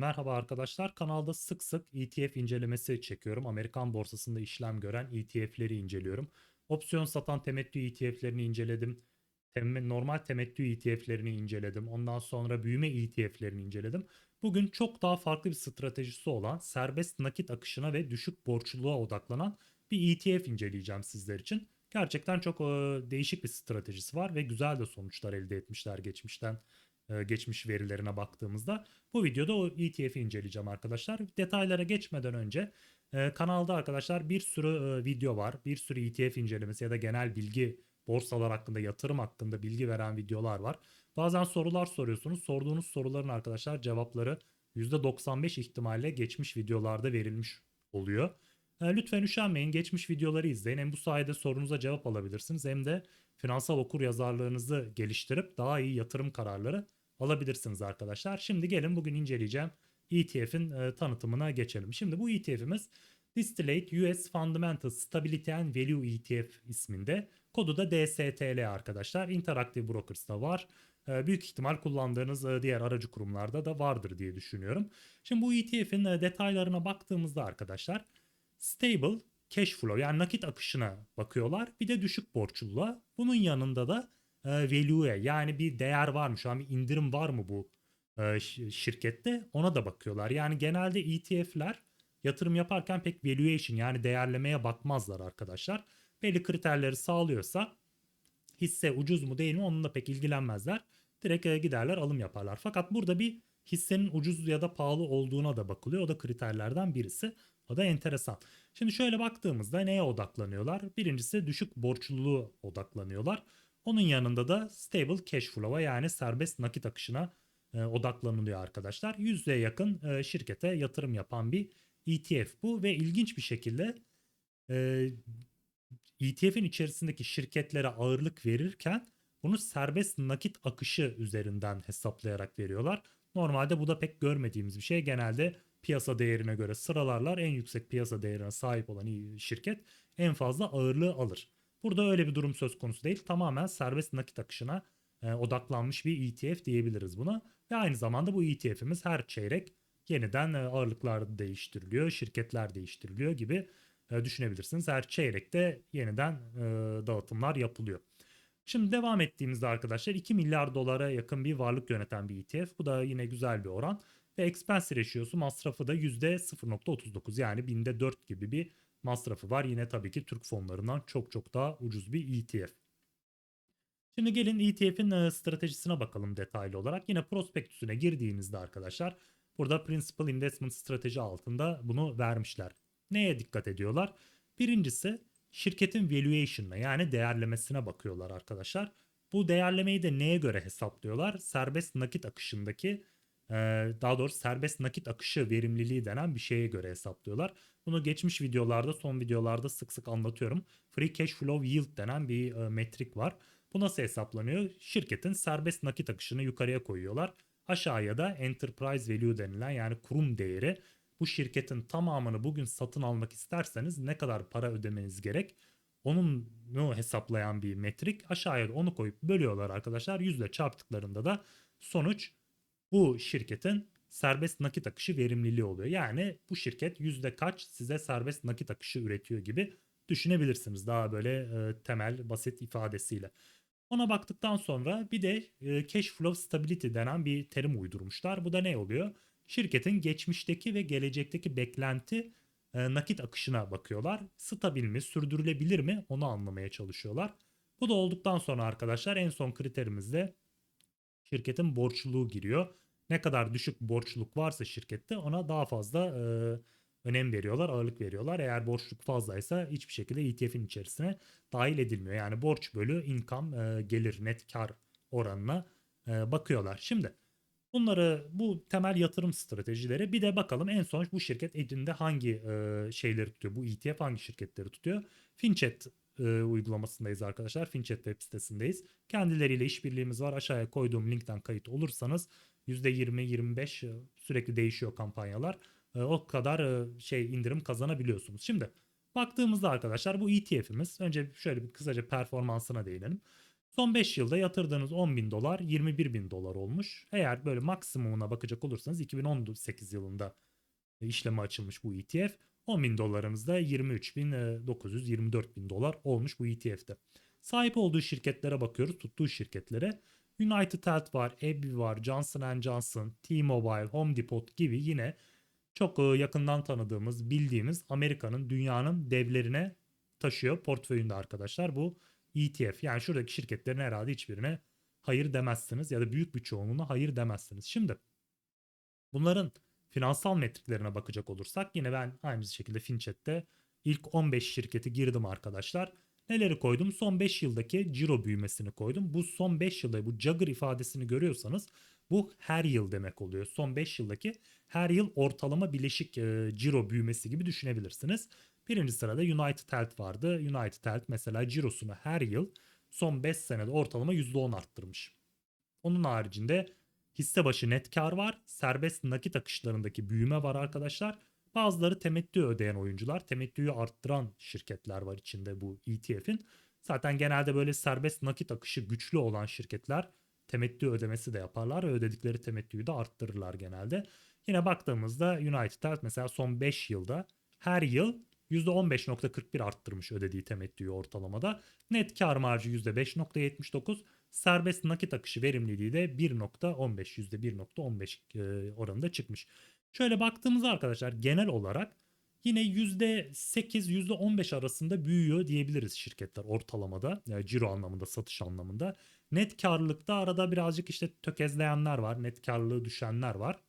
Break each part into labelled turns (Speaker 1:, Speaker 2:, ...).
Speaker 1: Merhaba arkadaşlar. Kanalda sık sık ETF incelemesi çekiyorum. Amerikan borsasında işlem gören ETF'leri inceliyorum. Opsiyon satan temettü ETF'lerini inceledim. Tem- normal temettü ETF'lerini inceledim. Ondan sonra büyüme ETF'lerini inceledim. Bugün çok daha farklı bir stratejisi olan serbest nakit akışına ve düşük borçluluğa odaklanan bir ETF inceleyeceğim sizler için. Gerçekten çok e, değişik bir stratejisi var ve güzel de sonuçlar elde etmişler geçmişten geçmiş verilerine baktığımızda. Bu videoda o ETF'i inceleyeceğim arkadaşlar. Detaylara geçmeden önce e, kanalda arkadaşlar bir sürü e, video var. Bir sürü ETF incelemesi ya da genel bilgi borsalar hakkında, yatırım hakkında bilgi veren videolar var. Bazen sorular soruyorsunuz. Sorduğunuz soruların arkadaşlar cevapları %95 ihtimalle geçmiş videolarda verilmiş oluyor. E, Lütfen üşenmeyin. Geçmiş videoları izleyin. Hem bu sayede sorunuza cevap alabilirsiniz hem de finansal okur yazarlığınızı geliştirip daha iyi yatırım kararları alabilirsiniz arkadaşlar. Şimdi gelin bugün inceleyeceğim ETF'in e, tanıtımına geçelim. Şimdi bu ETF'imiz Distillate US Fundamental Stability and Value ETF isminde. Kodu da DSTL arkadaşlar. Interactive Brokers'ta var. E, büyük ihtimal kullandığınız e, diğer aracı kurumlarda da vardır diye düşünüyorum. Şimdi bu ETF'in e, detaylarına baktığımızda arkadaşlar stable cash flow yani nakit akışına bakıyorlar. Bir de düşük borçluluğa. Bunun yanında da e, yani bir değer var mı? Şu an bir indirim var mı bu e, şirkette? Ona da bakıyorlar. Yani genelde ETF'ler yatırım yaparken pek valuation yani değerlemeye bakmazlar arkadaşlar. Belli kriterleri sağlıyorsa hisse ucuz mu değil mi onunla pek ilgilenmezler. Direkt e, giderler alım yaparlar. Fakat burada bir hissenin ucuz ya da pahalı olduğuna da bakılıyor. O da kriterlerden birisi. O da enteresan. Şimdi şöyle baktığımızda neye odaklanıyorlar? Birincisi düşük borçluluğu odaklanıyorlar. Onun yanında da stable cash flow'a yani serbest nakit akışına e, odaklanılıyor arkadaşlar. %'ye yakın e, şirkete yatırım yapan bir ETF bu ve ilginç bir şekilde e, ETF'in içerisindeki şirketlere ağırlık verirken bunu serbest nakit akışı üzerinden hesaplayarak veriyorlar. Normalde bu da pek görmediğimiz bir şey. Genelde piyasa değerine göre sıralarlar. En yüksek piyasa değerine sahip olan şirket en fazla ağırlığı alır. Burada öyle bir durum söz konusu değil. Tamamen serbest nakit akışına e, odaklanmış bir ETF diyebiliriz buna. Ve aynı zamanda bu ETF'imiz her çeyrek yeniden e, ağırlıklar değiştiriliyor, şirketler değiştiriliyor gibi e, düşünebilirsiniz. Her çeyrekte yeniden e, dağıtımlar yapılıyor. Şimdi devam ettiğimizde arkadaşlar 2 milyar dolara yakın bir varlık yöneten bir ETF. Bu da yine güzel bir oran. Ve expense ratio'su masrafı da %0.39 yani binde 4 gibi bir masrafı var. Yine tabii ki Türk fonlarından çok çok daha ucuz bir ETF. Şimdi gelin ETF'in stratejisine bakalım detaylı olarak. Yine prospektüsüne girdiğinizde arkadaşlar burada Principal Investment Strateji altında bunu vermişler. Neye dikkat ediyorlar? Birincisi şirketin valuation'ına yani değerlemesine bakıyorlar arkadaşlar. Bu değerlemeyi de neye göre hesaplıyorlar? Serbest nakit akışındaki daha doğrusu serbest nakit akışı verimliliği denen bir şeye göre hesaplıyorlar. Bunu geçmiş videolarda son videolarda sık sık anlatıyorum. Free Cash Flow Yield denen bir metrik var. Bu nasıl hesaplanıyor? Şirketin serbest nakit akışını yukarıya koyuyorlar. Aşağıya da Enterprise Value denilen yani kurum değeri. Bu şirketin tamamını bugün satın almak isterseniz ne kadar para ödemeniz gerek? Onun hesaplayan bir metrik. Aşağıya da onu koyup bölüyorlar arkadaşlar. Yüzle çarptıklarında da sonuç bu şirketin serbest nakit akışı verimliliği oluyor. Yani bu şirket yüzde kaç size serbest nakit akışı üretiyor gibi düşünebilirsiniz. Daha böyle e, temel basit ifadesiyle. Ona baktıktan sonra bir de e, cash flow stability denen bir terim uydurmuşlar. Bu da ne oluyor? Şirketin geçmişteki ve gelecekteki beklenti e, nakit akışına bakıyorlar. Stabil mi, sürdürülebilir mi onu anlamaya çalışıyorlar. Bu da olduktan sonra arkadaşlar en son kriterimizde şirketin borçluluğu giriyor. Ne kadar düşük borçluluk varsa şirkette ona daha fazla e, önem veriyorlar, ağırlık veriyorlar. Eğer borçluk fazlaysa hiçbir şekilde ETF'in içerisine dahil edilmiyor. Yani borç bölü income e, gelir net kar oranına e, bakıyorlar. Şimdi bunları bu temel yatırım stratejileri bir de bakalım en son bu şirket elinde hangi e, şeyleri tutuyor. Bu ETF hangi şirketleri tutuyor. Finchat e, uygulamasındayız arkadaşlar. Finchat web sitesindeyiz. Kendileriyle işbirliğimiz var. Aşağıya koyduğum linkten kayıt olursanız %20-25 e, sürekli değişiyor kampanyalar. E, o kadar e, şey indirim kazanabiliyorsunuz. Şimdi baktığımızda arkadaşlar bu ETF'imiz önce şöyle bir kısaca performansına değinelim. Son 5 yılda yatırdığınız 10 bin dolar 21 bin dolar olmuş. Eğer böyle maksimumuna bakacak olursanız 2018 yılında işleme açılmış bu ETF. 10 bin dolarınızda 23 bin 900 24 bin dolar olmuş bu ETF'de. Sahip olduğu şirketlere bakıyoruz tuttuğu şirketlere. United Health var, Abbey var, Johnson Johnson, T-Mobile, Home Depot gibi yine çok e, yakından tanıdığımız, bildiğimiz Amerika'nın, dünyanın devlerine taşıyor portföyünde arkadaşlar bu ETF. Yani şuradaki şirketlerin herhalde hiçbirine hayır demezsiniz ya da büyük bir çoğunluğuna hayır demezsiniz. Şimdi bunların finansal metriklerine bakacak olursak yine ben aynı şekilde FinChat'te ilk 15 şirketi girdim arkadaşlar. Neleri koydum? Son 5 yıldaki ciro büyümesini koydum. Bu son 5 yılda bu Jagger ifadesini görüyorsanız bu her yıl demek oluyor. Son 5 yıldaki her yıl ortalama bileşik e, ciro büyümesi gibi düşünebilirsiniz. Birinci sırada United Health vardı. United Health mesela cirosunu her yıl son 5 senede ortalama %10 arttırmış. Onun haricinde hisse başı net kar var. Serbest nakit akışlarındaki büyüme var arkadaşlar. Bazıları temettü ödeyen oyuncular, temettüyü arttıran şirketler var içinde bu ETF'in. Zaten genelde böyle serbest nakit akışı güçlü olan şirketler temettü ödemesi de yaparlar ve ödedikleri temettüyü de arttırırlar genelde. Yine baktığımızda United mesela son 5 yılda her yıl %15.41 arttırmış ödediği temettüyü ortalamada. Net kar marjı %5.79, serbest nakit akışı verimliliği de 1.15 %1.15 e, oranında çıkmış. Şöyle baktığımızda arkadaşlar genel olarak yine %8 %15 arasında büyüyor diyebiliriz şirketler ortalamada. Yani ciro anlamında satış anlamında. Net karlılıkta arada birazcık işte tökezleyenler var. Net karlılığı düşenler var.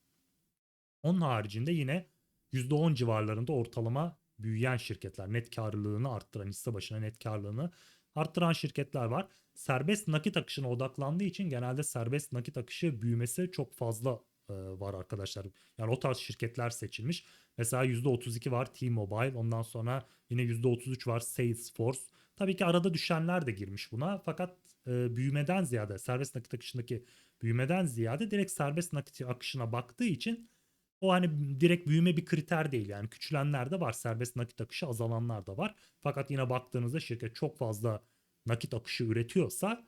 Speaker 1: Onun haricinde yine %10 civarlarında ortalama büyüyen şirketler, net karlılığını arttıran, hisse başına net karlılığını arttıran şirketler var. Serbest nakit akışına odaklandığı için genelde serbest nakit akışı büyümesi çok fazla e, var arkadaşlar. Yani o tarz şirketler seçilmiş. Mesela %32 var T-Mobile, ondan sonra yine %33 var Salesforce. Tabii ki arada düşenler de girmiş buna. Fakat e, büyümeden ziyade, serbest nakit akışındaki büyümeden ziyade direkt serbest nakit akışına baktığı için o hani direkt büyüme bir kriter değil yani küçülenler de var serbest nakit akışı azalanlar da var. Fakat yine baktığınızda şirket çok fazla nakit akışı üretiyorsa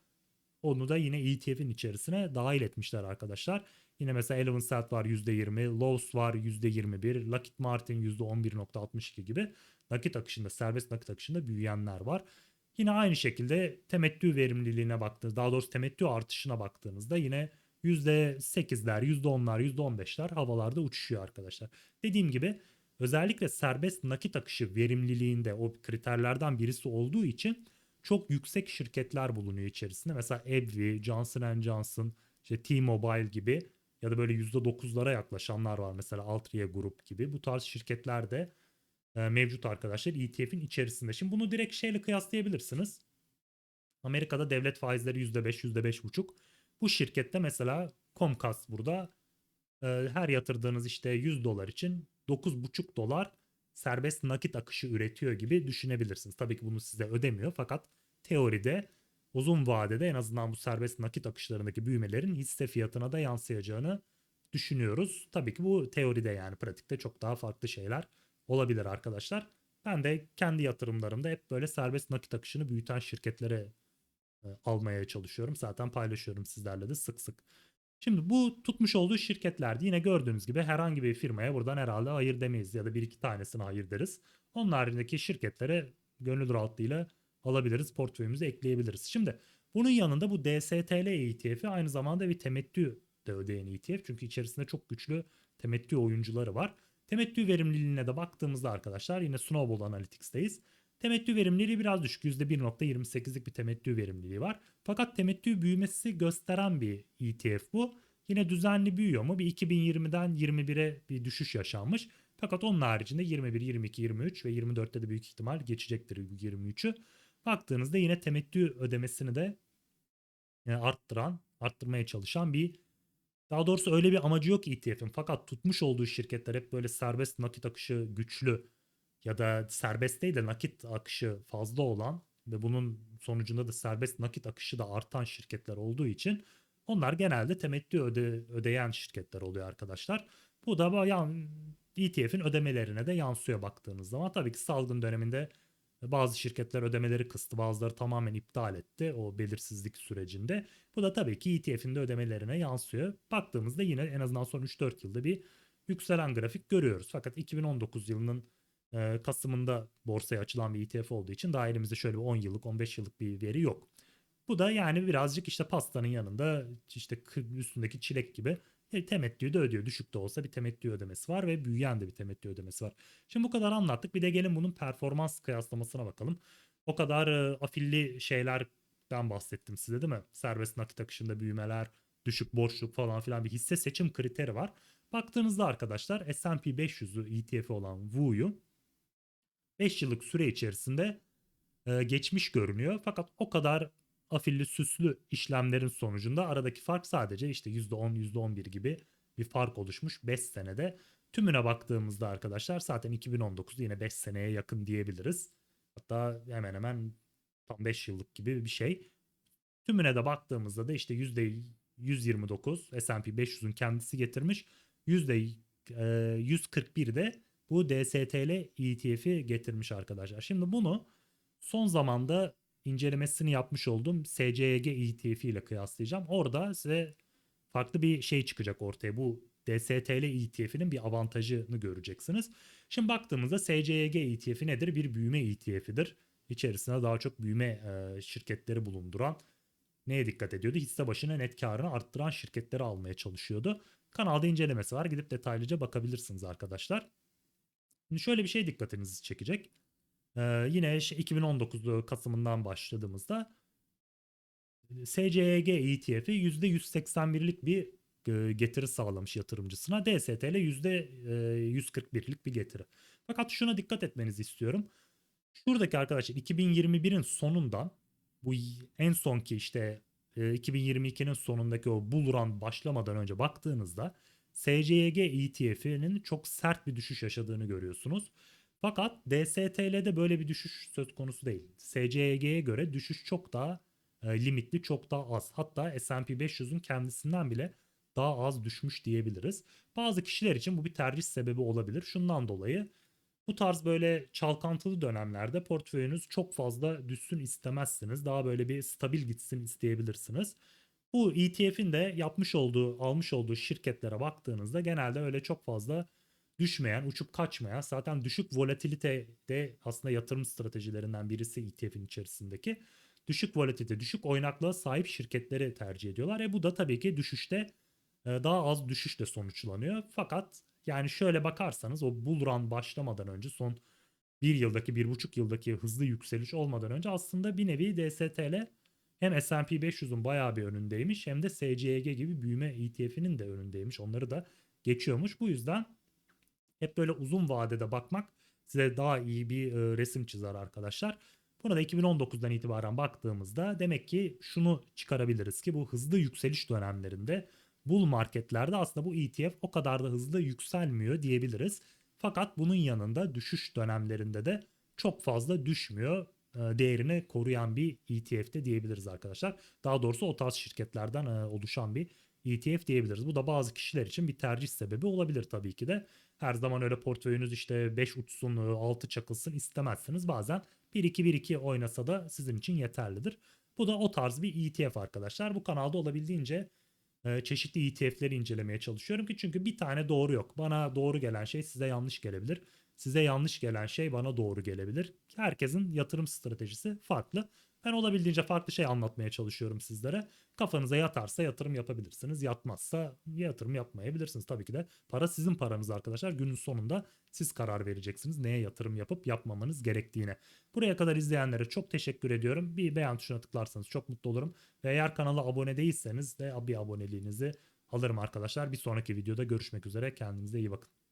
Speaker 1: onu da yine ETF'in içerisine dahil etmişler arkadaşlar. Yine mesela Eleven Cent var %20, Lowe's var %21, Lockheed Martin %11.62 gibi nakit akışında, serbest nakit akışında büyüyenler var. Yine aynı şekilde temettü verimliliğine baktığınızda, daha doğrusu temettü artışına baktığınızda yine %8'ler, %10'lar, %15'ler havalarda uçuşuyor arkadaşlar. Dediğim gibi özellikle serbest nakit akışı verimliliğinde o kriterlerden birisi olduğu için çok yüksek şirketler bulunuyor içerisinde. Mesela Abbvie, Johnson Johnson, işte T-Mobile gibi ya da böyle %9'lara yaklaşanlar var mesela Altria Group gibi. Bu tarz şirketler de e, mevcut arkadaşlar ETF'in içerisinde. Şimdi bunu direkt şeyle kıyaslayabilirsiniz. Amerika'da devlet faizleri %5, %5,5. Bu şirkette mesela Comcast burada e, her yatırdığınız işte 100 dolar için 9,5 dolar serbest nakit akışı üretiyor gibi düşünebilirsiniz. Tabii ki bunu size ödemiyor fakat teoride uzun vadede en azından bu serbest nakit akışlarındaki büyümelerin hisse fiyatına da yansıyacağını düşünüyoruz. Tabii ki bu teoride yani pratikte çok daha farklı şeyler olabilir arkadaşlar. Ben de kendi yatırımlarımda hep böyle serbest nakit akışını büyüten şirketlere almaya çalışıyorum. Zaten paylaşıyorum sizlerle de sık sık. Şimdi bu tutmuş olduğu şirketlerde yine gördüğünüz gibi herhangi bir firmaya buradan herhalde hayır demeyiz ya da bir iki tanesine hayır deriz. Onun haricindeki şirketlere gönül rahatlığıyla alabiliriz, portföyümüze ekleyebiliriz. Şimdi bunun yanında bu DSTL ETF'i aynı zamanda bir temettü de ödeyen ETF. Çünkü içerisinde çok güçlü temettü oyuncuları var. Temettü verimliliğine de baktığımızda arkadaşlar yine Snowball Analytics'teyiz. Temettü verimliliği biraz düşük. %1.28'lik bir temettü verimliliği var. Fakat temettü büyümesi gösteren bir ETF bu. Yine düzenli büyüyor mu? Bir 2020'den 21'e bir düşüş yaşanmış. Fakat onun haricinde 21, 22, 23 ve 24'te de büyük ihtimal geçecektir bu 23'ü. Baktığınızda yine temettü ödemesini de yani arttıran, arttırmaya çalışan bir daha doğrusu öyle bir amacı yok ETF'in. Fakat tutmuş olduğu şirketler hep böyle serbest nakit akışı güçlü ya da serbest değil de nakit akışı fazla olan ve bunun sonucunda da serbest nakit akışı da artan şirketler olduğu için onlar genelde temettü öde, ödeyen şirketler oluyor arkadaşlar. Bu da yani ETF'in ödemelerine de yansıyor baktığınız zaman. Tabii ki salgın döneminde Bazı şirketler ödemeleri kıstı, bazıları tamamen iptal etti o belirsizlik sürecinde. Bu da tabii ki ETF'in de ödemelerine yansıyor. Baktığımızda yine en azından son 3-4 yılda bir yükselen grafik görüyoruz. Fakat 2019 yılının e, Kasım'ında borsaya açılan bir ETF olduğu için daha elimizde şöyle bir 10 yıllık 15 yıllık bir veri yok. Bu da yani birazcık işte pastanın yanında işte üstündeki çilek gibi e, temettüyü de ödüyor. Düşük de olsa bir temettü ödemesi var ve büyüyen de bir temettü ödemesi var. Şimdi bu kadar anlattık. Bir de gelin bunun performans kıyaslamasına bakalım. O kadar e, afilli şeylerden bahsettim size değil mi? Serbest nakit akışında büyümeler, düşük borçluk falan filan bir hisse seçim kriteri var. Baktığınızda arkadaşlar S&P 500'ü ETF olan WU'yu 5 yıllık süre içerisinde e, geçmiş görünüyor. Fakat o kadar afilli süslü işlemlerin sonucunda aradaki fark sadece işte %10 %11 gibi bir fark oluşmuş 5 senede. Tümüne baktığımızda arkadaşlar zaten 2019 yine 5 seneye yakın diyebiliriz. Hatta hemen hemen tam 5 yıllık gibi bir şey. Tümüne de baktığımızda da işte %129 S&P 500'ün kendisi getirmiş. %141 de bu DSTL ETF'i getirmiş arkadaşlar. Şimdi bunu son zamanda incelemesini yapmış olduğum SCYG ETF ile kıyaslayacağım. Orada size farklı bir şey çıkacak ortaya. Bu DSTL ETF'inin bir avantajını göreceksiniz. Şimdi baktığımızda SCYG ETF'i nedir? Bir büyüme ETF'idir. İçerisinde daha çok büyüme e, şirketleri bulunduran neye dikkat ediyordu? Hisse başına net karını arttıran şirketleri almaya çalışıyordu. Kanalda incelemesi var. Gidip detaylıca bakabilirsiniz arkadaşlar. Şimdi şöyle bir şey dikkatinizi çekecek. Ee, yine şey 2019 Kasım'ından başladığımızda SCYG ETF'i %181'lik bir e, getiri sağlamış yatırımcısına. DSTL %141'lik bir getiri. Fakat şuna dikkat etmenizi istiyorum. Şuradaki arkadaşlar 2021'in sonundan bu en sonki işte e, 2022'nin sonundaki o bull run başlamadan önce baktığınızda SCYG ETF'inin çok sert bir düşüş yaşadığını görüyorsunuz. Fakat DSTL'de böyle bir düşüş söz konusu değil. SCYG'ye göre düşüş çok daha e, limitli, çok daha az. Hatta S&P 500'ün kendisinden bile daha az düşmüş diyebiliriz. Bazı kişiler için bu bir tercih sebebi olabilir. Şundan dolayı bu tarz böyle çalkantılı dönemlerde portföyünüz çok fazla düşsün istemezsiniz. Daha böyle bir stabil gitsin isteyebilirsiniz. Bu ETF'in de yapmış olduğu, almış olduğu şirketlere baktığınızda genelde öyle çok fazla düşmeyen, uçup kaçmayan, zaten düşük volatilite de aslında yatırım stratejilerinden birisi ETF'in içerisindeki. Düşük volatilite, düşük oynaklığa sahip şirketleri tercih ediyorlar. E bu da tabii ki düşüşte e, daha az düşüşle sonuçlanıyor. Fakat yani şöyle bakarsanız o bull run başlamadan önce son bir yıldaki, bir buçuk yıldaki hızlı yükseliş olmadan önce aslında bir nevi DSTL hem S&P 500'ün bayağı bir önündeymiş hem de SCYG gibi büyüme ETF'inin de önündeymiş. Onları da geçiyormuş. Bu yüzden hep böyle uzun vadede bakmak size daha iyi bir e, resim çizer arkadaşlar. Buna da 2019'dan itibaren baktığımızda demek ki şunu çıkarabiliriz ki bu hızlı yükseliş dönemlerinde bull marketlerde aslında bu ETF o kadar da hızlı yükselmiyor diyebiliriz. Fakat bunun yanında düşüş dönemlerinde de çok fazla düşmüyor. E, değerini koruyan bir ETF de diyebiliriz arkadaşlar. Daha doğrusu o tarz şirketlerden e, oluşan bir ETF diyebiliriz. Bu da bazı kişiler için bir tercih sebebi olabilir tabii ki de. Her zaman öyle portföyünüz işte 5 uçsun 6 çakılsın istemezsiniz. Bazen 1-2-1-2 oynasa da sizin için yeterlidir. Bu da o tarz bir ETF arkadaşlar. Bu kanalda olabildiğince e, çeşitli ETF'leri incelemeye çalışıyorum ki çünkü bir tane doğru yok. Bana doğru gelen şey size yanlış gelebilir. Size yanlış gelen şey bana doğru gelebilir. Herkesin yatırım stratejisi farklı. Ben olabildiğince farklı şey anlatmaya çalışıyorum sizlere. Kafanıza yatarsa yatırım yapabilirsiniz. Yatmazsa yatırım yapmayabilirsiniz. Tabii ki de para sizin paranız arkadaşlar. Günün sonunda siz karar vereceksiniz neye yatırım yapıp yapmamanız gerektiğine. Buraya kadar izleyenlere çok teşekkür ediyorum. Bir beğen tuşuna tıklarsanız çok mutlu olurum. Ve eğer kanala abone değilseniz de bir aboneliğinizi alırım arkadaşlar. Bir sonraki videoda görüşmek üzere. Kendinize iyi bakın.